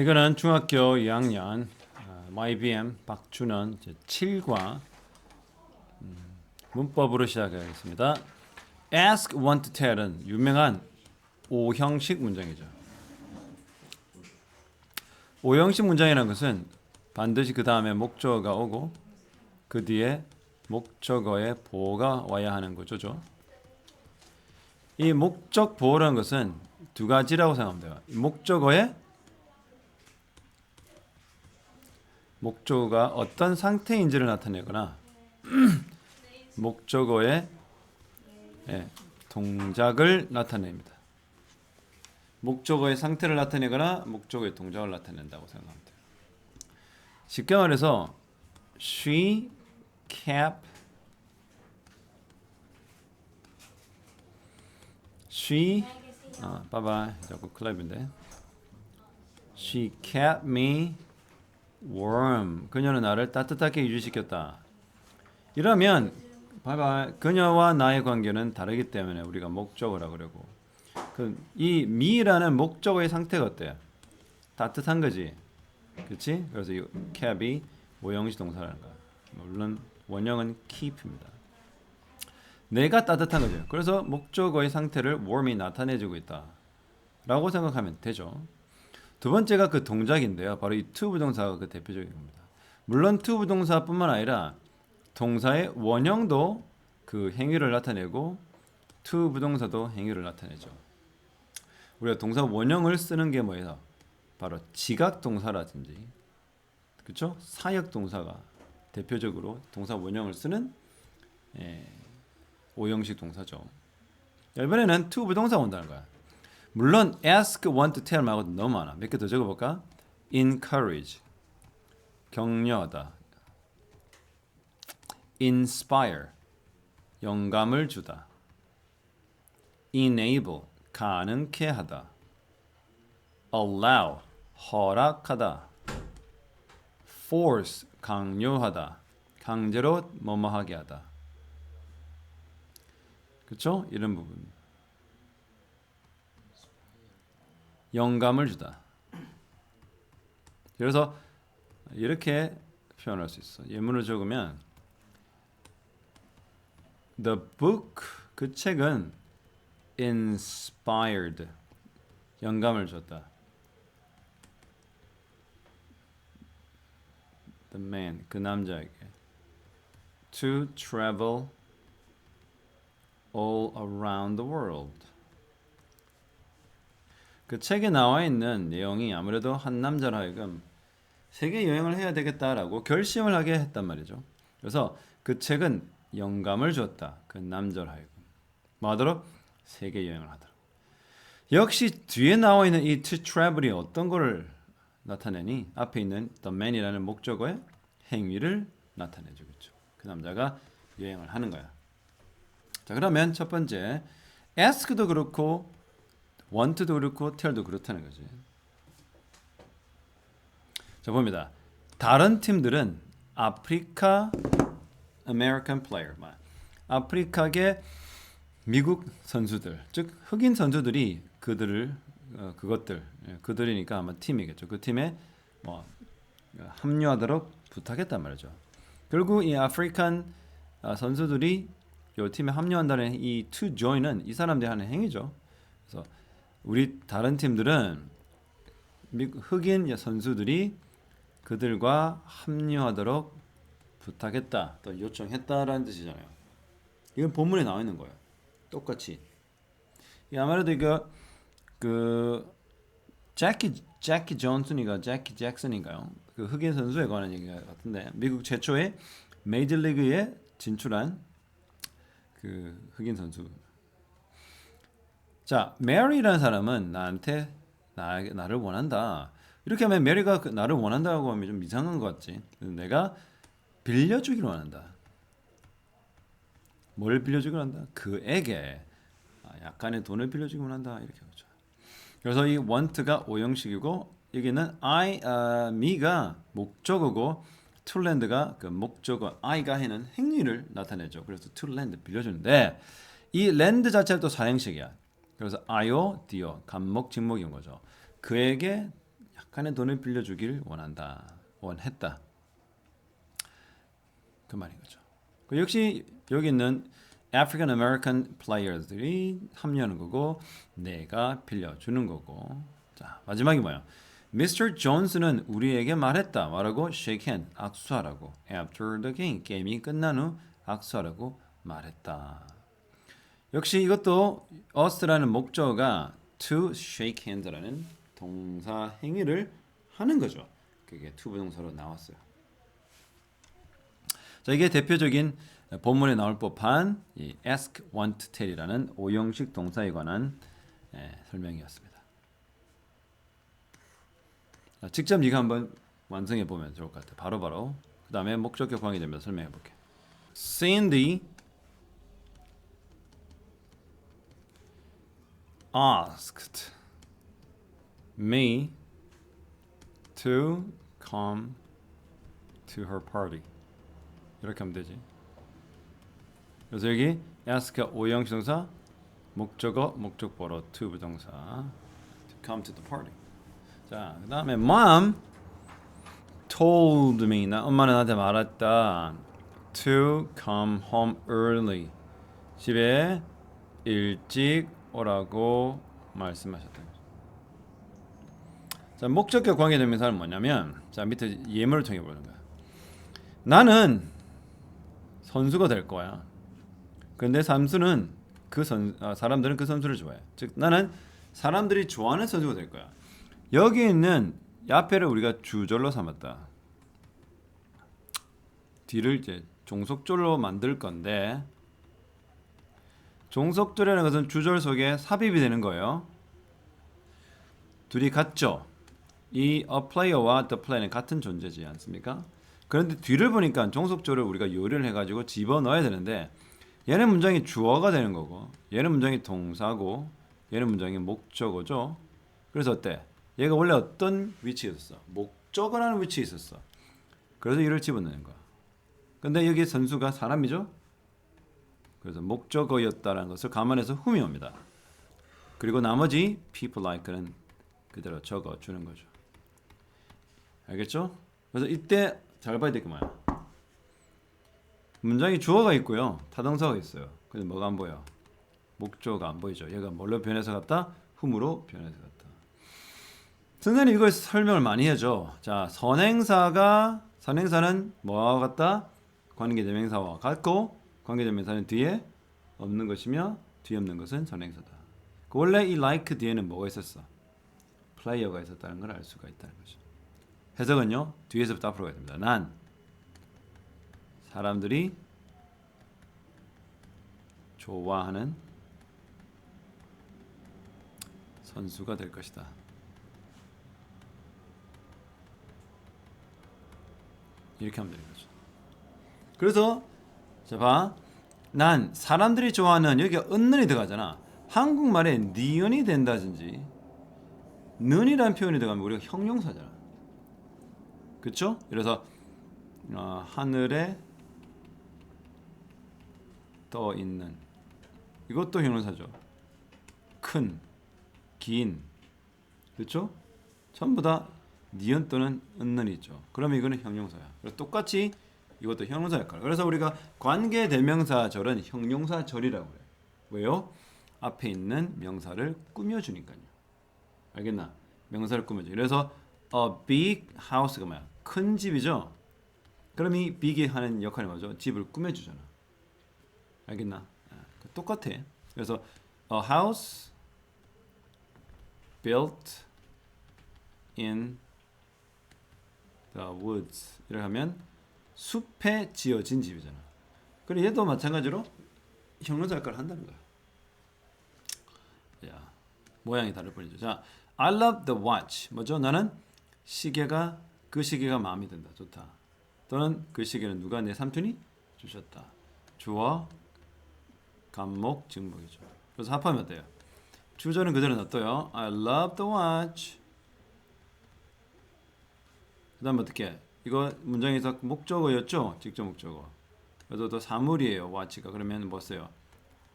이거는 중학교 2학년 어, YBM 박준원 7과 음, 문법으로 시작하겠습니다. Ask, want tell은 유명한 오형식 문장이죠. 오형식 문장이라는 것은 반드시 그 다음에 목적어가 오고 그 뒤에 목적어의 보호가 와야 하는 거죠. 이 목적 보호라는 것은 두 가지라고 생각하면 돼요. 목적어의 목적어가 어떤 상태인지를 나타내거나 목적어의 예, 동작을 나타냅니다. 목적어의 상태를 나타내거나 목적어의 동작을 나타낸다고 돼요. 쉽게 말해서 she kept she 아, 봐봐 자꾸 클럽인데 she kept me warm. 그녀는 나를 따뜻하게 유지시켰다. 이러면 봐봐. 그녀와 나의 관계는 다르기 때문에 우리가 목적어라 그러고 그이 me라는 목적어의 상태가 어때요? 따뜻한 거지. 그렇지? 그래서 이 keep이 모형식 동사라는 거야. 물론 원형은 keep입니다. 내가 따뜻한 거죠. 그래서 목적어의 상태를 warm이 나타내주고 있다. 라고 생각하면 되죠. 두 번째가 그 동작인데요. 바로 이 to 부동사가 그 대표적인 겁니다. 물론 to 부동사뿐만 아니라 동사의 원형도 그 행위를 나타내고 to 부동사도 행위를 나타내죠. 우리가 동사 원형을 쓰는 게 뭐예요? 바로 지각 동사라든지 그렇죠? 사역 동사가 대표적으로 동사 원형을 쓰는 예, 오형식 동사죠. 이번에는 to 부동사 온다는 거야. 물론 ask, want to tell 말고 너무 많아. 몇 개 더 적어볼까? encourage, 격려하다. inspire, 영감을 주다. enable, 가능케 하다. allow, 허락하다. force, 강요하다. 강제로 뭐뭐하게 하다. 그렇죠? 이런 부분. 영감을 주다. 그래서 이렇게 표현할 수 있어. 예문을 적으면 The book 그 책은 inspired 영감을 줬다. The man 그 남자에게 to travel all around the world. 그 책에 나와 있는 내용이 아무래도 한 남자로 하여금 세계 여행을 해야 되겠다라고 결심을 하게 했단 말이죠. 그래서 그 책은 영감을 줬다. 그 남자로 하여금 뭐 하도록 세계 여행을 하도록. 역시 뒤에 나와 있는 이 to travel이 어떤 거를 나타내니 앞에 있는 the man이라는 목적어의 행위를 나타내주겠죠. 그 남자가 여행을 하는 거야. 자 그러면 첫 번째 ask도 그렇고 want도 그렇고 tell도 그렇다는 거지. 자 봅니다. 다른 팀들은 아프리카 American player, 아프리카계 미국 선수들, 즉 흑인 선수들이 그들을 어, 그것들 예, 그들이니까 아마 팀이겠죠. 그 팀에 뭐 어, 합류하도록 부탁했단 말이죠. 결국 이 아프리칸 아, 선수들이 이 팀에 합류한다는 이 to join은 이 사람들이 하는 행위죠. 그래서 우리 다른 팀들은 흑인 선수들이 그들과 합류하도록 부탁했다, 또 요청했다라는 뜻이잖아요. 이건 본문에 나와 있는 거예요. 똑같이. 이 아무래도 이거 그 재키 재키 존슨이가 재키 잭슨인가요? 그 흑인 선수에 관한 얘기 같은데 미국 최초의 메이저리그에 진출한 그 흑인 선수 자, 메리라는 사람은 나한테 나, 나를 원한다. 이렇게 하면 메리가 그 나를 원한다고 하면 좀 이상한 것 같지. 내가 빌려주기를 원한다. 뭘 빌려주기를 원한다? 그에게 아, 약간의 돈을 빌려주기 원한다. 이렇게 하죠. 그래서 이 want가 오형식이고 여기는 I, uh, me가 목적어고 to lend가 그 목적어 I가 하는 행위를 나타내죠. 그래서 to lend 빌려주는데 이 lend 자체는 또 사형식이야. 그래서 아요, 디어, 간목, 직목인 거죠. 그에게 약간의 돈을 빌려주길 원한다. 원했다. 그 말인 거죠. 그 역시 여기 있는 African American player들이 합류하는 거고 내가 빌려주는 거고. 자 마지막이 뭐야? Mr. Jones는 우리에게 말했다. 말하고 shake hand 악수하라고. After the game 게임이 끝난 후 악수하라고 말했다. 역시 이것도 us라는 목적어가 to shake hand라는 동사 행위를 하는 거죠. 그게 to 부동사로 나왔어요. 자, 이게 대표적인 본문에 나올 법한 이 ask, want, tell이라는 오형식 동사에 관한 예, 설명이었습니다. 자, 직접 네가 한번 완성해 보면 좋을 것 같아. 바로 바로. 그 다음에 목적격 관계 되면 설명해 볼게. Cindy asked me to come to her party. 이렇게 하면 되지. 그래서 여기 ask 오형식 동사 목적어 목적보로 to 부동사 to come to the party. 자, 그다음에 mom told me 나 엄마는 나한테 말했다 to come home early 집에 일찍 오라고 말씀하셨다. 자, 목적격 관계대명사는 뭐냐면 자, 밑에 예문을 통해 보는 거야. 나는 선수가 될 거야. 근데 삼수는 그 선, 아, 사람들은 그 선수를 좋아해. 즉 나는 사람들이 좋아하는 선수가 될 거야. 여기 있는 야페를 우리가 주절로 삼았다. 뒤를 이제 종속절로 만들 건데 종속절이라는 것은 주절 속에 삽입이 되는 거예요. 둘이 같죠. 이 a player와 the play는 같은 존재지 않습니까? 그런데 뒤를 보니까 종속절을 우리가 요리를 해가지고 집어 넣어야 되는데 얘는 문장이 주어가 되는 거고 얘는 문장이 동사고 얘는 문장이 목적어죠. 그래서 어때? 얘가 원래 어떤 위치에 있었어? 목적어라는 위치에 있었어. 그래서 이를 집어넣는 거야. 근데 여기 선수가 사람이죠? 그래서 목적어였다는 것을 감안해서 흠이 옵니다. 그리고 나머지 people like는 그대로 적어 주는 거죠. 알겠죠? 그래서 이때 잘 봐야 뭐야? 문장이 주어가 있고요. 타동사가 있어요. 근데 뭐가 안 보여? 목적어가 안 보이죠. 얘가 뭘로 변해서 갔다? 흠으로 변해서 갔다. 선생님 이걸 설명을 많이 해줘. 자, 선행사가 선행사는 뭐와 같다? 관계 대명사와 같고 관계대명사는 뒤에 없는 것이며 뒤에 없는 것은 선행사다. 그 원래 이 like 뒤에는 뭐가 있었어? 플레이어가 있었다는 걸 알 수가 있다는 거죠. 해석은요 뒤에서부터 앞으로 가야 됩니다. 난 사람들이 좋아하는 선수가 될 것이다. 이렇게 하면 되는 거죠. 그래서 자 봐. 난 사람들이 좋아하는 여기가 은는이 들어가잖아. 한국말에 니은이 된다든지 는이라는 표현이 들어가면 우리가 형용사잖아. 그렇죠? 그래서 어, 하늘에 떠 있는 이것도 형용사죠. 큰, 긴, 그렇죠? 전부 다 니은 또는 은는이죠. 그러면 이거는 형용사야. 똑같이 이것도 형용사 역할. 그래서 우리가 관계 대명사절은 형용사절이라고 그래요. 왜요? 앞에 있는 명사를 꾸며주니까요. 알겠나? 명사를 꾸며줘. 그래서 a big house가 뭐야? 큰 집이죠. 그럼 이 big이 하는 역할이 뭐죠? 집을 꾸며주잖아. 알겠나? 아, 똑같아. 그래서 a house built in the woods 이렇게 하면 숲에 지어진 집이잖아. 그래 얘도 마찬가지로 형용사 역할을 한다는 거야. 야 모양이 다를 뿐이죠. 자, I love the watch. 뭐죠? 나는 시계가 그 시계가 마음에 든다. 좋다. 또는 그 시계는 누가 내 삼촌이 주셨다. 주어 감목 증목이죠. 그래서 합하면 어때요? 주절은 그대로 놔둬요. I love the watch. 그다음 어떻게? 이거 문장에서 목적어였죠? 직접 목적어. 그래서 또 사물이에요. watch가 그러면 뭐 써요?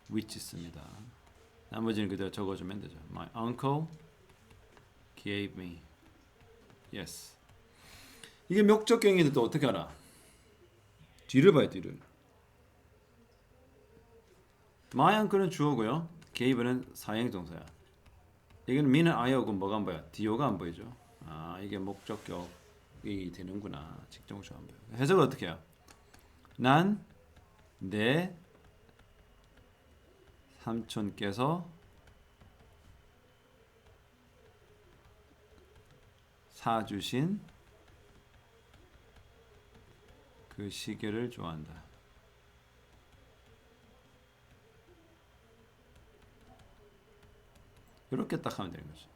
which 씁니다. 나머지는 그대로 적어주면 되죠. My uncle gave me Yes. 이게 목적격인데 또 어떻게 알아? 뒤를 봐요, 뒤를. My uncle은 주어고요. gave는 사행동사야. 이게는 me는 I하고 뭐가 안 보여? DO가 안 보이죠. 아, 이게 목적격 이 되는구나. 직접적으로. 해석을 어떻게 해요? 난 내 삼촌께서 사주신 그 시계를 좋아한다. 이렇게 딱 하면 되는 거죠.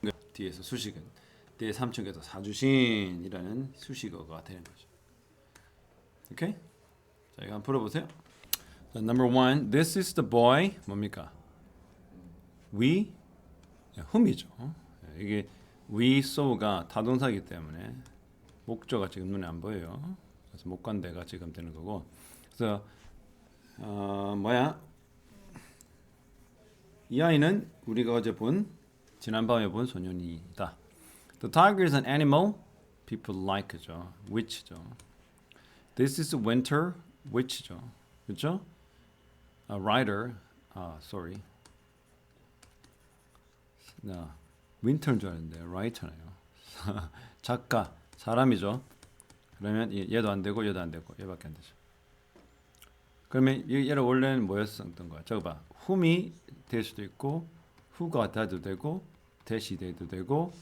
그 뒤에서 수식은 내 삼촌께서 사주신이라는 수식어가 되는 거죠. 오케이? 자, 이거 한번 풀어보세요. 자, number one, this is the boy 뭡니까? we whom이죠. 이게 we saw가 타동사이기 때문에 목적어가 지금 눈에 안 보여요. 그래서 목관대가 지금 되는 거고. 그래서 어, 뭐야? 이 아이는 우리가 어제 본 지난밤에 본 소년이다. The tiger is an animal people like죠. which죠. This is winter which죠. 그렇죠? A writer 아 sorry. 나 윈터인 줄 알았는데 라이터네요. 작가 사람이죠. 그러면 얘- 얘도 안 되고 얘도 안 되고 얘밖에 안 되죠. 그러면 얘- 얘를 원래는 뭐였었던 거야? 저거 봐. whom이 될 수도 있고 who가 돼도 되고 대시 돼도 되고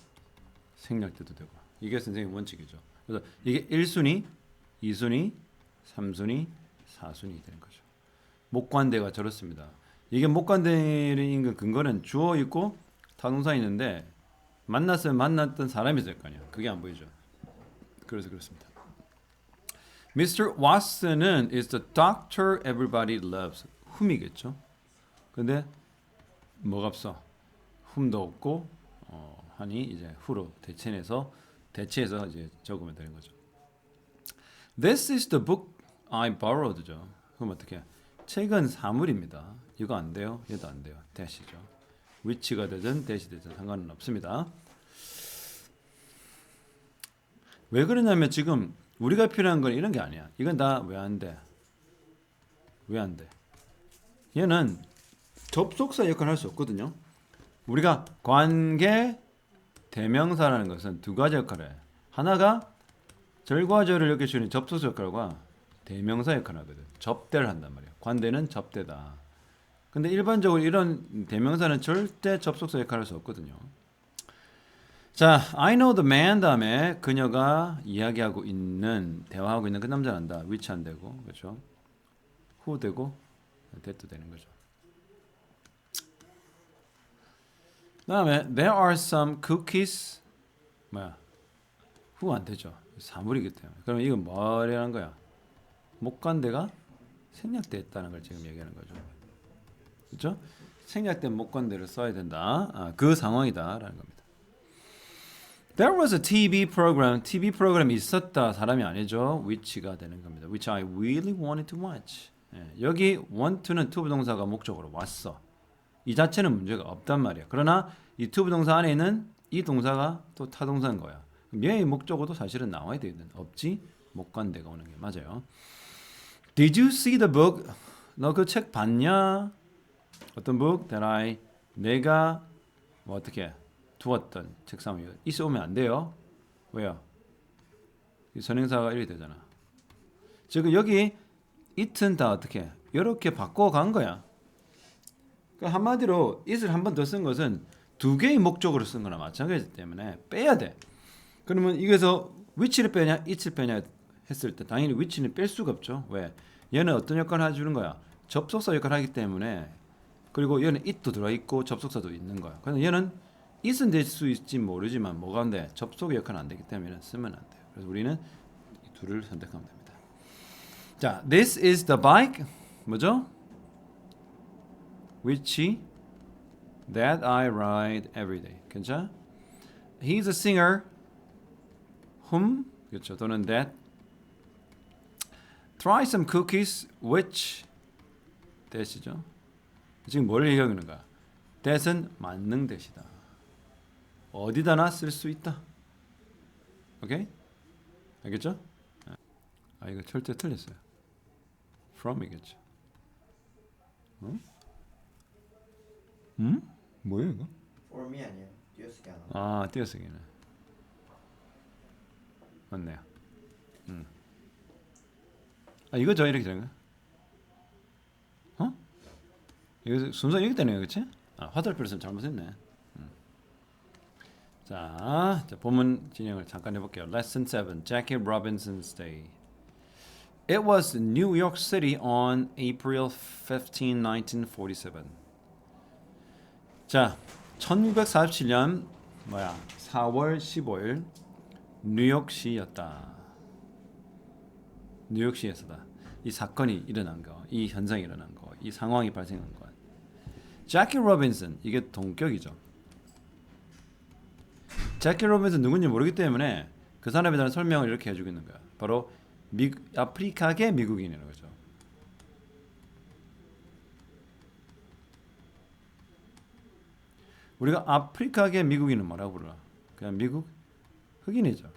생략돼도 되고 이게 선생님 원칙이죠. 그래서 이게 1순위, 2순위, 3순위, 4순위 되는 거죠. 목관대가 저렇습니다. 이게 목관대인 그 근거는 주어 있고 타동사 있는데 만났으면 만났던 사람이 있을 거 아니야. 그게 안 보이죠. 그래서 그렇습니다. Mr. Watson은 is the doctor everybody loves. whom이겠죠. 근데 뭐가 없어? Whom도 없고 어, 하니 이제 who로 대체해서 대체해서 이제 적으면 되는 거죠. This is the book I borrowed죠. 그럼 어떻게? 책은 사물입니다. 이거 안 돼요. 얘도 안 돼요. 대시죠. 위치가 되든 대시 되든 상관은 없습니다. 왜 그러냐면 지금 우리가 필요한 건 이런 게 아니야. 이건 다 왜 안 돼? 왜 안 돼? 얘는 접속사 역할을 할 수 없거든요. 우리가 관계 대명사라는 것은 두 가지 역할을 해. 하나가 절과절을 이렇게 주는 접속사 역할과 대명사 역할을 하거든. 접대를 한단 말이야. 관대는 접대다. 근데 일반적으로 이런 대명사는 절대 접속사 역할을 할 수 없거든요. 자, I know the man 다음에 그녀가 이야기하고 있는 대화하고 있는 그 남자는 안다. which 안 되고 그렇죠? who 되고 that도 되는 거죠. 다음에 there are some cookies 뭐야? who 안 되죠. 사물이기 때문에. 그럼 이건 뭐라는 거야? 목관대가 생략됐다는 걸 지금 얘기하는 거죠. 그렇죠? 생략된 목관대를 써야 된다. 아, 그 상황이다라는 겁니다. There was a TV program. TV 프로그램이 있었다. 사람이 아니죠. which가 되는 겁니다. Which I really wanted to watch. 예, 여기 want to는 to 부동사가 목적으로 왔어. 이 자체는 문제가 없단 말이야. 그러나 이 to 부동사 안에 있는 이 동사가 또 타동사인 거야. 얘의 목적어도 사실은 나와야 되거든. 없지? 목관대가 오는 게 맞아요. Did you see the book? 너 그 책 봤냐? 어떤 book that I 내가 뭐 어떻게 두었던 책상 위에 있어 오면 안 돼요. 왜요? 이 선행사가 이렇게 되잖아. 지금 여기 it은 다 어떻게 이렇게 바꿔 간 거야. 그 한마디로 it을 한 번 더 쓴 것은 두 개의 목적으로 쓴 거나 마찬가지이기 때문에 빼야 돼. 그러면 이게서 which를 빼냐, it을 빼냐 했을 때 당연히 which는 뺄 수가 없죠. 왜? 얘는 어떤 역할을 해주는 거야? 접속사 역할을 하기 때문에 그리고 얘는 it도 들어 있고 접속사도 있는 거야. 그래서 얘는 it은 될 수 있지 모르지만 뭐가 안 돼? 접속의 역할은 안 되기 때문에 쓰면 안 돼요. 그래서 우리는 이 둘을 선택하면 됩니다. 자, this is the bike 뭐죠? Which that I ride every day. 괜찮아? He's a singer whom 그렇죠. 또는 that try some cookies which that이죠. 지금 뭘 얘기하는 거야? that은 만능 대시다. 어디다나 쓸 수 있다. 오케이? 알겠죠? 아 이거 절대 틀렸어요. from이겠죠. 응? 응? 뭐예요 이거? form이 아니에요. 띄어쓰기 하나. 아 띄어쓰기네. 맞네요. 음. 아 이거죠 이렇게 되는 거? 어? 이거 순서 이렇게 되네요, 그렇지? 아 화살표를 잘못했네. 음. 자, 자 본문 진행을 잠깐 해볼게요. Lesson 7, Jackie Robinson's Day. It was New York City on April 15, 1947. 자, 1947년 뭐야? 4월 15일 뉴욕시였다. 뉴욕시에서다. 이 사건이 일어난 거, 이 현상이 일어난 거, 이 상황이 발생한 것. 자키 로빈슨 이게 동격이죠. 자키 로빈슨 누군지 모르기 때문에 그 사람에 대한 설명을 이렇게 해주고 있는 거야. 바로 미, 아프리카계 미국인이라는 거죠. 우리가 아프리카계 미국인은 뭐라고 불러? 그냥 미국 흑인이죠.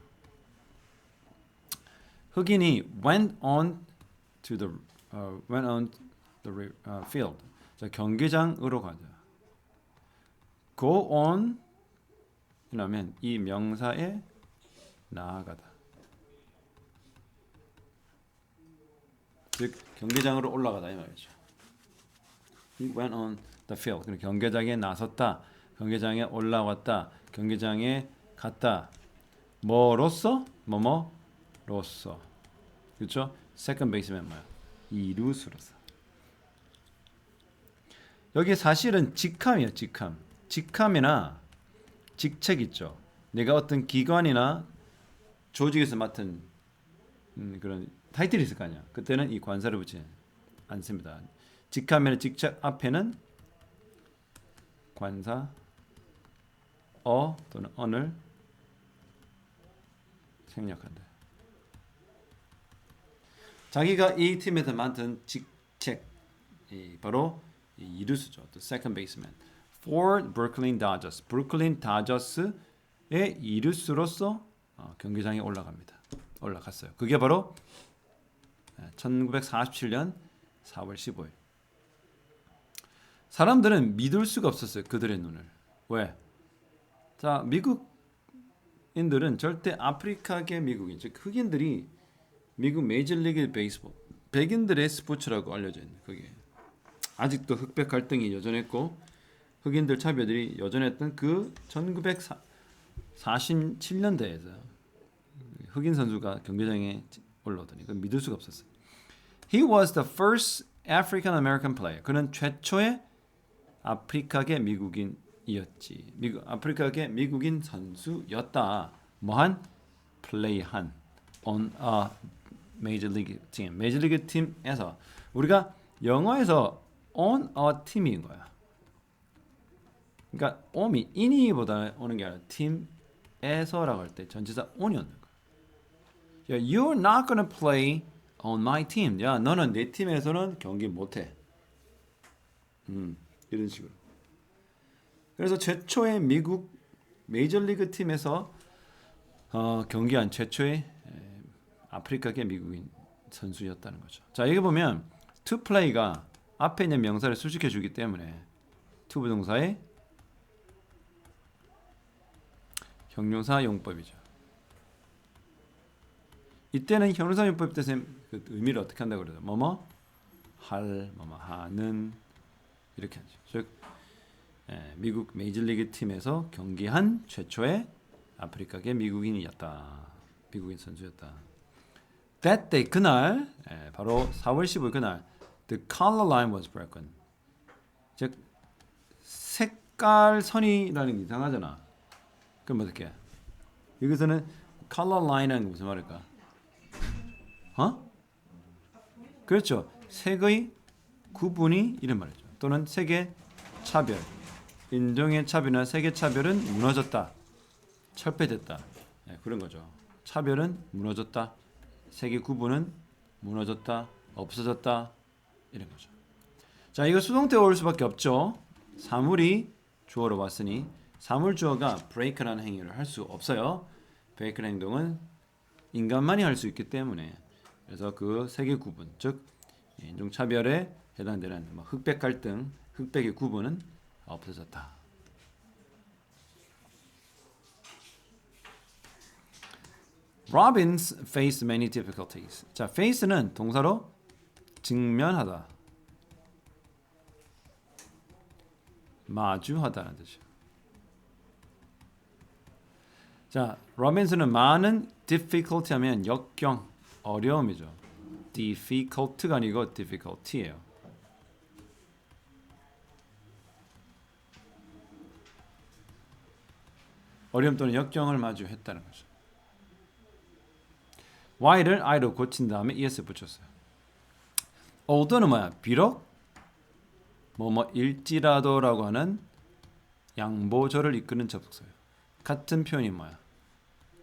흑인이 went on to the uh, went on the uh, field. 자, 경기장으로 가자. go on 이라면 이 명사에 나아가다. 즉 경기장으로 올라가다 이 말이죠. He went on the field. 경기장에 나섰다. 경기장에 올라왔다. 경기장에 갔다. 뭐로서? 뭐뭐로서. 그렇죠? 세컨 베이스맨 뭐야? 이루수로서. 여기 사실은 직함이에요. 직함. 직함이나 직책 있죠. 내가 어떤 기관이나 조직에서 맡은 음, 그런 타이틀이 있을 거 아니야. 그때는 이 관사를 붙이지 않습니다. 직함이나 직책 앞에는 관사 어 또는 언을 생략한다. 자기가 이 팀에서 맡은 직책 이 바로 이 이루수죠. The second baseman for Brooklyn Dodgers. 브루클린 다저스의 이루수로서 어, 경기장에 올라갑니다. 올라갔어요. 그게 바로 1947년 4월 15일. 사람들은 믿을 수가 없었어요. 그들의 눈을. 왜? 자, 미국인들은 절대 아프리카계 미국인, 즉 흑인들이 미국 메이저리그 베이스볼 백인들의 스포츠라고 알려져 있는 그게 아직도 흑백 갈등이 여전했고 흑인들 차별들이 여전했던 그 1947년대에서 흑인 선수가 경기장에 올라오더니 그 믿을 수가 없었어요. He was the first African American player. 그는 최초의 아프리카계 미국인 이었지. 미국 아프리카계 미국인 선수였다. 뭐한 플레이한 on a major league team. 메이저리그 팀에서 우리가 영어에서 on a team인 거야. 그러니까 on이 in이보다 오는 게 아니라 팀에서라고 할 때 전치사 on이 오는 거야. 야, you're not gonna play on my team. 야, 너는 내 팀에서는 경기 못 해. 음, 이런 식으로. 그래서 최초의 미국 메이저리그 팀에서 어, 경기한 최초의 에, 아프리카계 미국인 선수였다는 거죠. 자, 여기 보면 to play가 앞에 있는 명사를 수식해 주기 때문에 to 부동사의 형용사 용법이죠. 이때는 형용사 용법 때 그 의미를 어떻게 한다고 그러죠? 뭐뭐 할, 뭐뭐 하는 이렇게 하죠. 즉 예, 미국 메이저리그 팀에서 경기한 최초의 아프리카계 미국인이었다. 미국인 선수였다. That day 그날 예, 바로 4월 15일 그날 the color line was broken. 즉 색깔 선이라는 게 이상하잖아. 그럼 어떻게? 여기서는 color line은 무슨 말일까? 어? 그렇죠. 색의 구분이 이런 말이죠. 또는 색의 차별, 인종의 차별이나 색의 차별은 무너졌다, 철폐됐다. 네, 그런 거죠. 차별은 무너졌다, 색의 구분은 무너졌다, 없어졌다 이런 거죠. 자, 이거 수동 태 올 수밖에 없죠. 사물이 주어로 왔으니 사물 주어가 break라는 행위를 할 수 없어요. break 행동은 인간만이 할 수 있기 때문에 그래서 그 세계 구분 즉 인종 차별에 해당되는 뭐 흑백 갈등, 흑백의 구분은 없어졌다. Robbins faced many difficulties. 자, face는 동사로 직면하다, 마주하다는 뜻이에요. 자, 로빈스는 많은 difficulty 하면 역경, 어려움이죠. difficult가 아니고 difficulty예요. 어려움 또는 역경을 마주했다는 거죠. why를 i로 고친 다음에 es 붙였어요. although는 뭐야? 비록 뭐뭐 일지라도라고 하는 양보절을 이끄는 접속사예요. 같은 표현이 뭐야?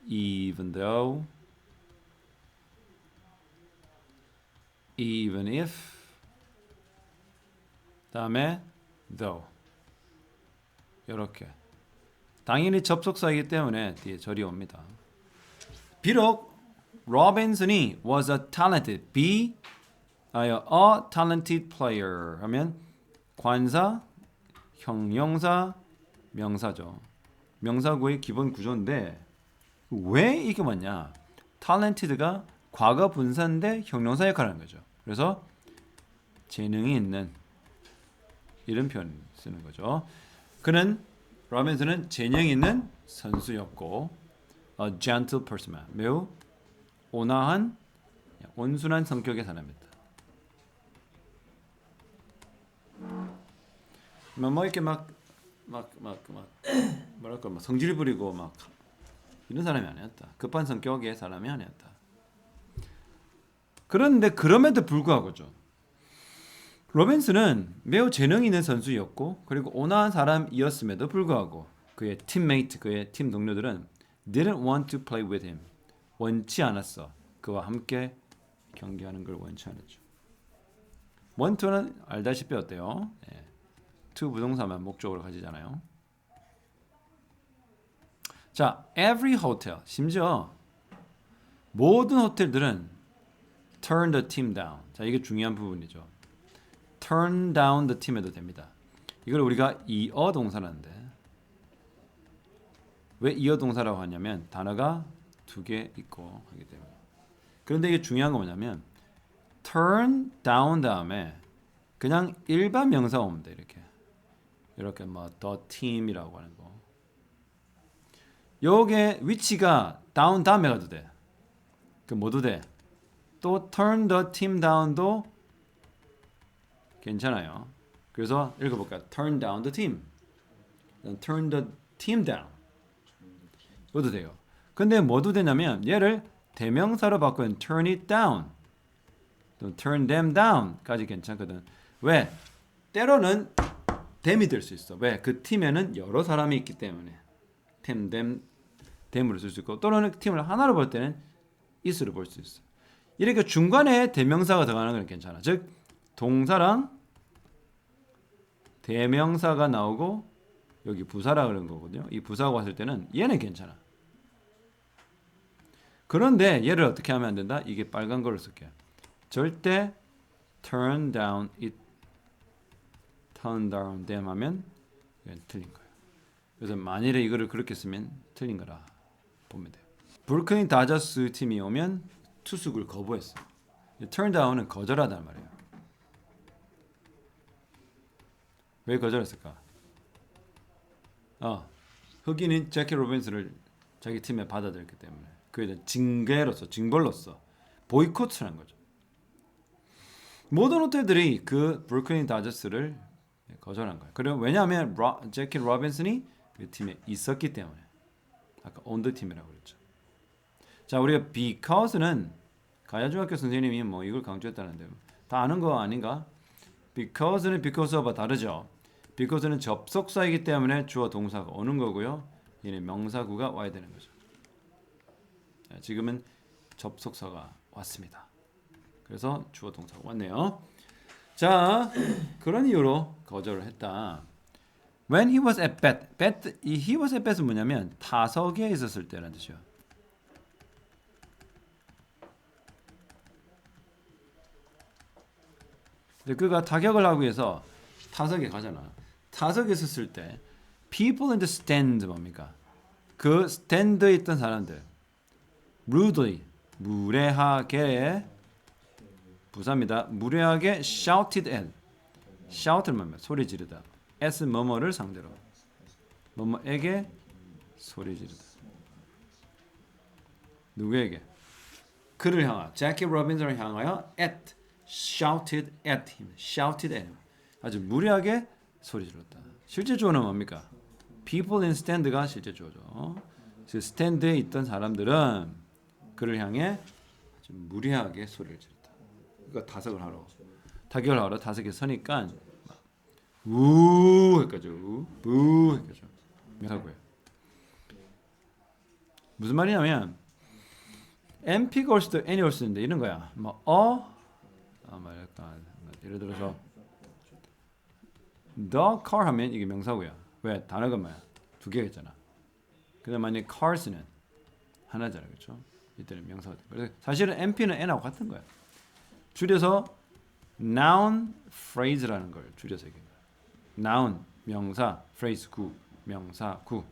even though even if 다음에 though 이렇게 당연히 접속사이기 때문에 뒤에 절이 옵니다. 비록 로빈슨이 was a talented be a talented player 하면 관사 형용사 명사죠. 명사구의 기본 구조인데 왜 이게 뭐냐? talented가 과거 분사인데 형용사 역할을 하는 거죠. 그래서 재능이 있는 이런 표현 쓰는 거죠. 그는 로빈슨은 재능 있는 선수였고 a gentle person 매우 온화한 온순한 성격의 사람이다. 뭐, 뭐 이렇게 막 막 막 막 뭐랄까 막 성질 부리고 막 이런 사람이 아니었다. 급한 성격의 사람이 아니었다. 그런데 그럼에도 불구하고죠. 로빈스는 매우 재능 있는 선수였고 그리고 온화한 사람이었음에도 불구하고 그의 팀메이트 그의 팀 동료들은 didn't want to play with him. 원치 않았어. 그와 함께 경기하는 걸 원치 않았죠. to는 알다시피 어때요? 예. to 부동사만 목적으로 가지잖아요. 자 every hotel 심지어 모든 호텔들은 turn the team down. 자 이게 중요한 부분이죠 turn down the team 해도 됩니다. 이걸 우리가 이어 동사라는데 왜 이어 동사라고 하냐면 단어가 두 개 있고 하기 때문에 그런데 이게 중요한 건 뭐냐면 turn down 다음에 그냥 일반 명사 오면 돼 이렇게 이렇게 뭐 the team이라고 하는 거 요게 위치가 down 다음에 가도 돼. 그 뭐도 돼. 또 turn the team down도 괜찮아요. 그래서 읽어볼까요? Turn down the team. Turn the team down. 이것도 돼요. 근데 뭐도 되냐면 얘를 대명사로 바꾸면 turn it down. 또 turn them down까지 괜찮거든. 왜? 때로는 them이 될 수 있어. 왜? 그 팀에는 여러 사람이 있기 때문에 them, them, them으로 쓸 수 있고 또는 팀을 하나로 볼 때는 is로 볼 수 있어. 이렇게 중간에 대명사가 들어가는 건 괜찮아. 즉 동사랑 대명사가 나오고 여기 부사라 그런 거거든요. 이 부사가 왔을 때는 얘는 괜찮아. 그런데 얘를 어떻게 하면 안 된다? 이게 빨간 걸로 쓸게요. 절대 turn down it, turn down them 하면 이건 틀린 거예요. 그래서 만일에 이거를 그렇게 쓰면 틀린 거라 보면 돼요. 브루클린 다저스 팀이 오면 투숙을 거부했어. turn down은 거절하단 말이에요. 왜 거절했을까? 어, 흑인인 제키 로빈스를 자기 팀에 받아들였기 때문에 그에 대한 징계로서 징벌로서 보이콧을 한 거죠. 모든 호텔들이 그 브루클린 다저스를 거절한 거예요. 그리고 왜냐하면 로, 제키 로빈슨이 그 팀에 있었기 때문에 아까 온더 팀이라고 그랬죠. 자 우리가 because는 가야중학교 선생님이 뭐 이걸 강조했다는데 다 아는 거 아닌가? because는 because of와 다르죠. Because는 접속사이기 때문에 주어 동사가 오는 거고요. 얘는 명사구가 와야 되는 거죠. 자, 지금은 접속사가 왔습니다. 그래서 주어 동사가 왔네요. 자, 그런 이유로 거절을 했다. When he was at bat, bat 이 he was at bat은 뭐냐면 타석에 있었을 때라는 뜻이요. 그가 타격을 하기 위해서 타석에 가잖아. 타석에 있었을 때 people in the stand 뭡니까? 그 스탠드에 있던 사람들 rudely 무례하게 부사입니다. 무례하게 shouted at shout를 말합니다. 소리 지르다. as 뭐뭐를 상대로 뭐뭐에게 소리 지르다. 누구에게? 그를 향하 제키 로빈슨을 향하여 at shouted at him shouted at him 아주 무례하게 소리 질렀다. 실제 주어는 뭡니까? people in stand가 실제 주어죠. 그 스탠드에 있던 사람들은 그를 향해 아주 무례하게 소리를 지렀다. 그러니까 타석을 하러 타격을 하러 타석에 서니까 막우 했거죠. 우 했거죠. 하고요. 무슨 말이냐면 N이 올 수도 있는데 이런 거야. 뭐 어, 아, 뭐 약간 예를 들어서 the car 하면 이게 명사고요. 왜 단어가 뭐야? 두 개가 있잖아. 근데 만약 cars는 하나잖아, 그렇죠? 이때는 명사가 돼. 그래서 사실은 NP는 N하고 같은 거야. 줄여서 noun phrase라는 걸 줄여서 얘기해. noun 명사, phrase 구, 명사 구.